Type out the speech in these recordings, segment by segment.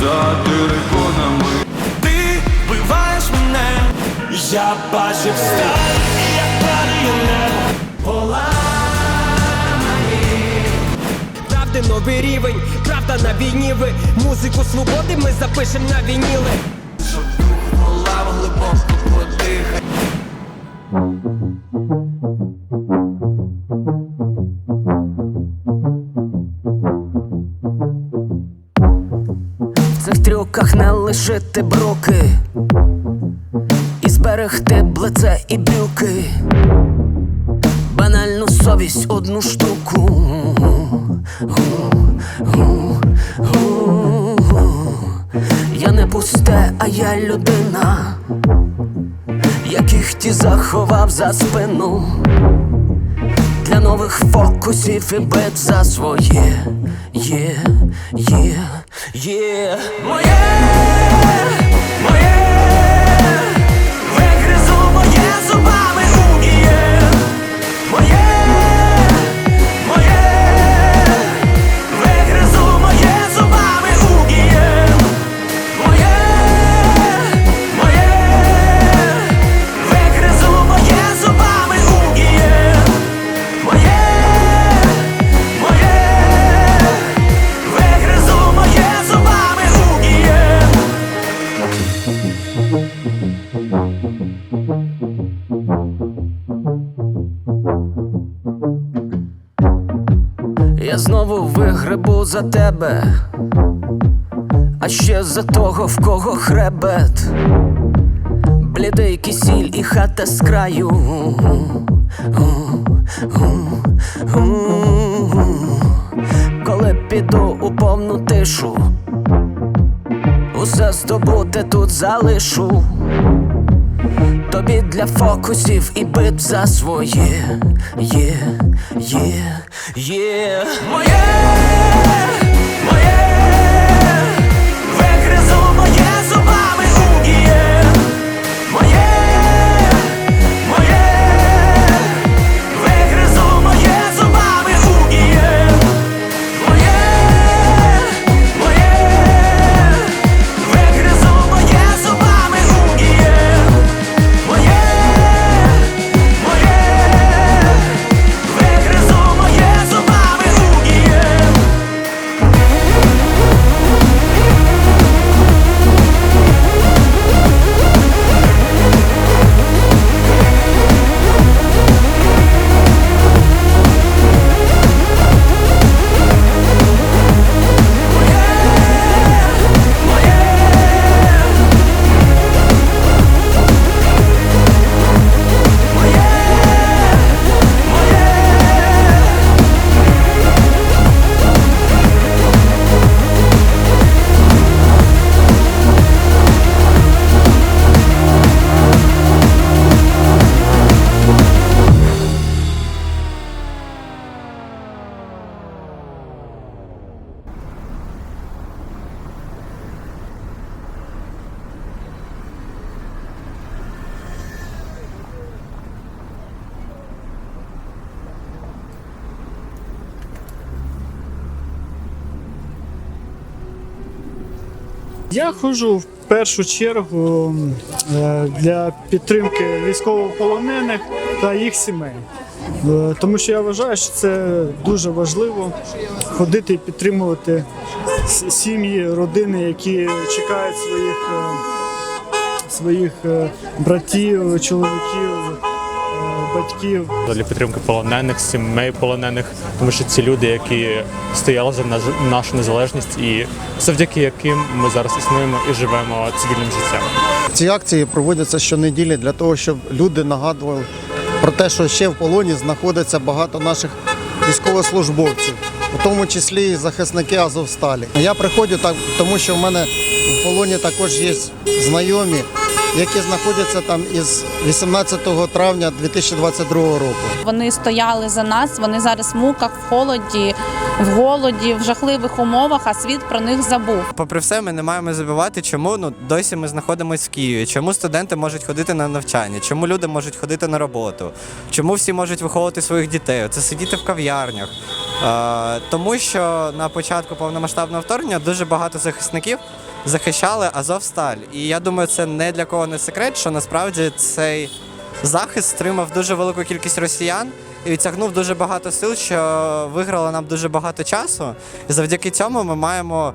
за териконами. Ти вбиваєш мене, я бачив сталь, і як падає небо поламані. Правди новий рівень, правда на війні ви Музику свободи ми запишем на вініли Щоб дух волав глибоко подихай. Трюках не лишити бруки І зберегти блице і брюки. Банальну совість одну штуку. Я не пусте, а я людина Яких ті заховав за спину для нових фокусів і бит за своє. Є, є, є. Моє, знову вигребу за тебе, а ще за того, в кого хребет, блідий кисіль і хата з краю. Коли піду у повну тишу, усе здобуте тут залишу. Тобі для фокусів і бит за своє. Є, є, є моє, Я ходжу в першу чергу е, для підтримки військовополонених та їх сімей. Е, Тому що я вважаю, що це дуже важливо ходити і підтримувати сім'ї, родини, які чекають своїх, е, своїх братів, чоловіків, батьків. для підтримки полонених, сімей полонених, тому що ці люди, які стояли за нашу незалежність, і завдяки яким ми зараз існуємо і живемо цивільним життям. Ці акції проводяться щонеділі для того, щоб люди нагадували про те, що ще в полоні знаходиться багато наших військовослужбовців, у тому числі і захисники Азовсталі. Я приходжу так, тому що в мене в полоні також є знайомі, які знаходяться там із 18 травня 2022 року. Вони стояли за нас. Вони зараз в муках, в холоді, в голоді, в жахливих умовах, а світ про них забув. Попри все, ми не маємо забувати, чому ну досі ми знаходимося в Києві, чому студенти можуть ходити на навчання, чому люди можуть ходити на роботу, чому всі можуть виховувати своїх дітей, це сидіти в кав'ярнях. Е, тому що на початку повномасштабного вторгнення дуже багато захисників захищали Азовсталь. І я думаю, це не для кого не секрет, що насправді цей захист стримав дуже велику кількість росіян і відтягнув дуже багато сил, що виграло нам дуже багато часу. І завдяки цьому ми маємо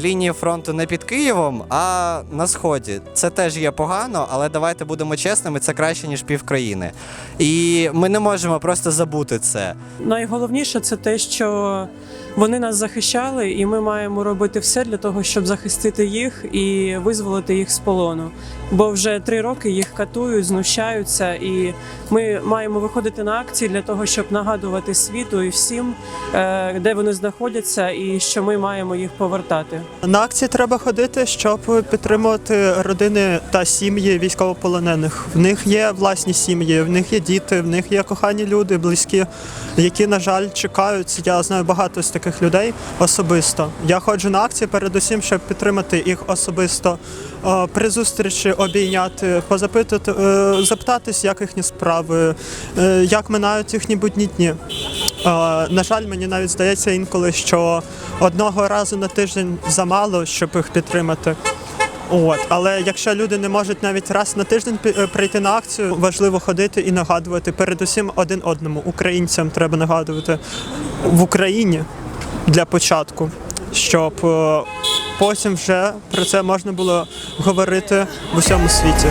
лінії фронту не під Києвом, а на сході. Це теж є погано, але давайте будемо чесними, це краще ніж пів країни. І ми не можемо просто забути це. Найголовніше це те, що вони нас захищали, і ми маємо робити все для того, щоб захистити їх і визволити їх з полону. Бо вже три роки їх катують, знущаються, і ми маємо виходити на акції для того, щоб нагадувати світу і всім, е, де вони знаходяться, і що ми маємо їх повертати. На акції треба ходити, щоб підтримувати родини та сім'ї військовополонених. В них є власні сім'ї, в них є діти, в них є кохані люди, близькі, які, на жаль, чекають. Я знаю багато з таких людей особисто. Я ходжу на акції передусім, щоб підтримати їх особисто, е, при зустрічі обійняти, позапитати, е, запитатись, як їхні справи, е, як минають їхні будні дні. Е, На жаль, мені навіть здається інколи, що одного разу на тиждень замало, щоб їх підтримати. От, але якщо люди не можуть навіть раз на тиждень е, прийти на акцію, важливо ходити і нагадувати. Передусім один одному. Українцям треба нагадувати в Україні для початку, щоб е, потім вже про це можна було говорити в усьому світі.